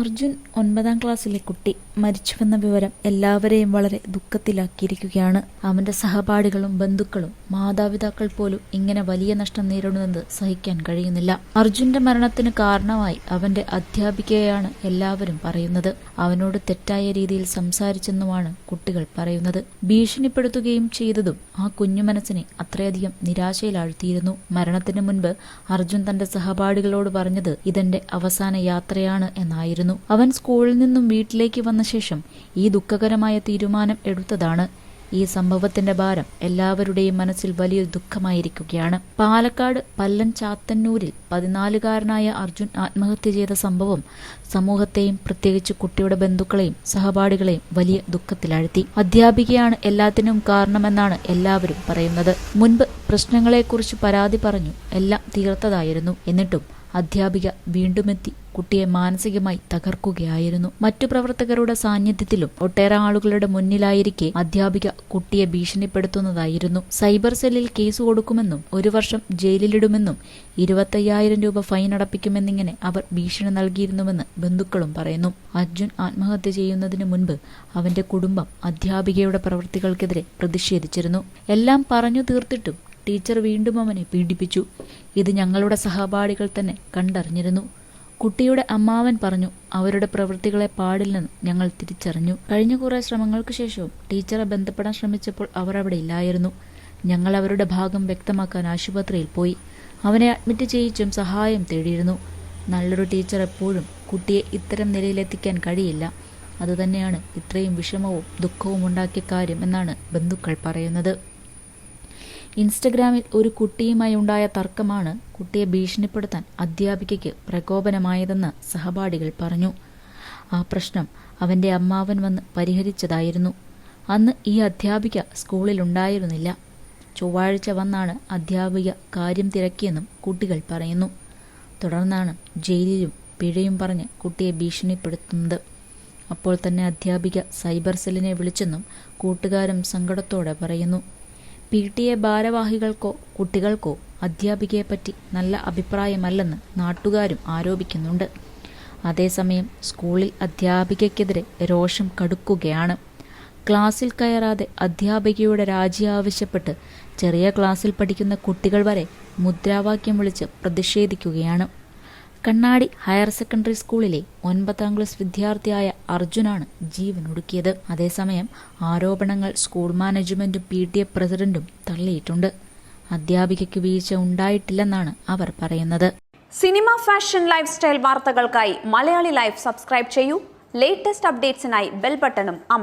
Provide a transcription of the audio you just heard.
അർജുൻ ഒൻപതാം ക്ലാസ്സിലെ കുട്ടി മരിച്ചുവെന്ന വിവരം എല്ലാവരെയും വളരെ ദുഃഖത്തിലാക്കിയിരിക്കുകയാണ്. അവന്റെ സഹപാഠികളും ബന്ധുക്കളും മാതാപിതാക്കൾ പോലും ഇങ്ങനെ വലിയ നഷ്ടം നേരിടുന്നത് സഹിക്കാൻ കഴിയുന്നില്ല. അർജുന്റെ മരണത്തിന് കാരണമായി അവന്റെ അധ്യാപികയാണ് എല്ലാവരും പറയുന്നത്. അവനോട് തെറ്റായ രീതിയിൽ സംസാരിച്ചെന്നുമാണ് കുട്ടികൾ പറയുന്നത്. ഭീഷണിപ്പെടുത്തുകയും ചെയ്തതും ആ കുഞ്ഞു മനസ്സിനെ അത്രയധികം നിരാശയിലാഴ്ത്തിയിരുന്നു. മരണത്തിന് മുൻപ് അർജുൻ തന്റെ സഹപാഠികളോട് പറഞ്ഞത് ഇതെന്റെ അവസാന യാത്രയാണ് എന്നായിരുന്നു. അവൻ സ്കൂളിൽ നിന്നും വീട്ടിലേക്ക് വന്ന ശേഷം ഈ ദുഃഖകരമായ തീരുമാനം എടുത്തതാണ്. ഈ സംഭവത്തിന്റെ ഭാരം എല്ലാവരുടെയും മനസ്സിൽ വലിയ ദുഃഖമായിരിക്കുകയാണ്. പാലക്കാട് പല്ലൻ ചാത്തന്നൂരിൽ പതിനാലുകാരനായ അർജുൻ ആത്മഹത്യ ചെയ്ത സംഭവം സമൂഹത്തെയും പ്രത്യേകിച്ച് കുട്ടിയുടെ ബന്ധുക്കളെയും സഹപാഠികളെയും വലിയ ദുഃഖത്തിലാഴ്ത്തി. അധ്യാപികയാണ് എല്ലാത്തിനും കാരണമെന്നാണ് എല്ലാവരും പറയുന്നത്. മുൻപ് പ്രശ്നങ്ങളെക്കുറിച്ച് പരാതി പറഞ്ഞു എല്ലാം തീർത്തതായിരുന്നു. എന്നിട്ടും അധ്യാപിക വീണ്ടുമെത്തി കുട്ടിയെ മാനസികമായി തകർക്കുകയായിരുന്നു. മറ്റു പ്രവർത്തകരുടെ സാന്നിധ്യത്തിലും ഒട്ടേറെ ആളുകളുടെ മുന്നിലായിരിക്കെ അധ്യാപിക കുട്ടിയെ ഭീഷണിപ്പെടുത്തുന്നതായിരുന്നു. സൈബർ സെല്ലിൽ കേസ് കൊടുക്കുമെന്നും ഒരു വർഷം ജയിലിലിടുമെന്നും ഇരുപത്തയ്യായിരം രൂപ ഫൈൻ അടപ്പിക്കുമെന്നിങ്ങനെ അവർ ഭീഷണി നൽകിയിരുന്നുവെന്ന് ബന്ധുക്കളും പറയുന്നു. അർജുൻ ആത്മഹത്യ ചെയ്യുന്നതിന് മുൻപ് അവന്റെ കുടുംബം അധ്യാപികയുടെ പ്രവൃത്തികൾക്കെതിരെ പ്രതിഷേധിച്ചിരുന്നു. എല്ലാം പറഞ്ഞു തീർത്തിട്ടും ടീച്ചർ വീണ്ടും അവനെ പീഡിപ്പിച്ചു. ഇത് ഞങ്ങളുടെ സഹപാഠികൾ തന്നെ കണ്ടറിഞ്ഞിരുന്നു. കുട്ടിയുടെ അമ്മാവൻ പറഞ്ഞു അവരുടെ പ്രവൃത്തികളെ പാടില്ലെന്ന് ഞങ്ങൾ തിരിച്ചറിഞ്ഞു. കഴിഞ്ഞ കുറേ ശ്രമങ്ങൾക്ക് ശേഷവും ടീച്ചറെ ബന്ധപ്പെടാൻ ശ്രമിച്ചപ്പോൾ അവർ അവിടെ ഇല്ലായിരുന്നു. ഞങ്ങൾ അവരുടെ ഭാഗം വ്യക്തമാക്കാൻ ആശുപത്രിയിൽ പോയി. അവനെ അഡ്മിറ്റ് ചെയ്യിച്ചും സഹായം തേടിയിരുന്നു. നല്ലൊരു ടീച്ചർ എപ്പോഴും കുട്ടിയെ ഇത്തരം നിലയിലെത്തിക്കാൻ കഴിയില്ല. അതുതന്നെയാണ് ഇത്രയും വിഷമവും ദുഃഖവും ഉണ്ടാക്കിയ കാര്യം എന്നാണ് ബന്ധുക്കൾ പറയുന്നത്. ഇൻസ്റ്റഗ്രാമിൽ ഒരു കുട്ടിയുമായി ഉണ്ടായ തർക്കമാണ് കുട്ടിയെ ഭീഷണിപ്പെടുത്താൻ അധ്യാപികയ്ക്ക് പ്രകോപനമായതെന്ന് സഹപാഠികൾ പറഞ്ഞു. ആ പ്രശ്നം അവന്റെ അമ്മാവൻ വന്ന് പരിഹരിച്ചതായിരുന്നു. അന്ന് ഈ അധ്യാപിക സ്കൂളിൽ ഉണ്ടായിരുന്നില്ല. ചൊവ്വാഴ്ച വന്നാണ് അധ്യാപിക കാര്യം തിരക്കിയെന്നും കുട്ടികൾ പറയുന്നു. തുടർന്നാണ് ജയിലിലും പിഴയും പറഞ്ഞ് കുട്ടിയെ ഭീഷണിപ്പെടുത്തുന്നത്. അപ്പോൾ തന്നെ അധ്യാപിക സൈബർ സെല്ലിനെ വിളിച്ചെന്നും കൂട്ടുകാരും സങ്കടത്തോടെ പറയുന്നു. പി ടി എ ഭാരവാഹികൾക്കോ കുട്ടികൾക്കോ അധ്യാപികയെപ്പറ്റി നല്ല അഭിപ്രായമല്ലെന്ന് നാട്ടുകാരും ആരോപിക്കുന്നുണ്ട്. അതേസമയം സ്കൂളിൽ അധ്യാപികയ്ക്കെതിരെ രോഷം കടുക്കുകയാണ്. ക്ലാസ്സിൽ കയറാതെ അധ്യാപികയുടെ രാജി ആവശ്യപ്പെട്ട് ചെറിയ ക്ലാസ്സിൽ പഠിക്കുന്ന കുട്ടികൾ വരെ മുദ്രാവാക്യം വിളിച്ച് പ്രതിഷേധിക്കുകയാണ്. കണ്ണാടി ഹയർ സെക്കൻഡറി സ്കൂളിലെ ഒൻപതാം ക്ലാസ് വിദ്യാർത്ഥിയായ അർജുനാണ് ജീവനൊടുക്കിയത്. അതേസമയം ആരോപണങ്ങൾ സ്കൂൾ മാനേജ്മെന്റും പി ടി എ പ്രസിഡന്റും തള്ളിയിട്ടുണ്ട്. അധ്യാപികയ്ക്ക് വീഴ്ച ഉണ്ടായിട്ടില്ലെന്നാണ് അവർ പറയുന്നത്. സിനിമ ഫാഷൻ ലൈഫ് സ്റ്റൈൽ വാർത്തകൾക്കായി മലയാളി ലൈഫ് സബ്സ്ക്രൈബ് ചെയ്യൂ. ലേറ്റസ്റ്റ് അപ്ഡേറ്റ്സിനായി ബെൽ ബട്ടണും അമർ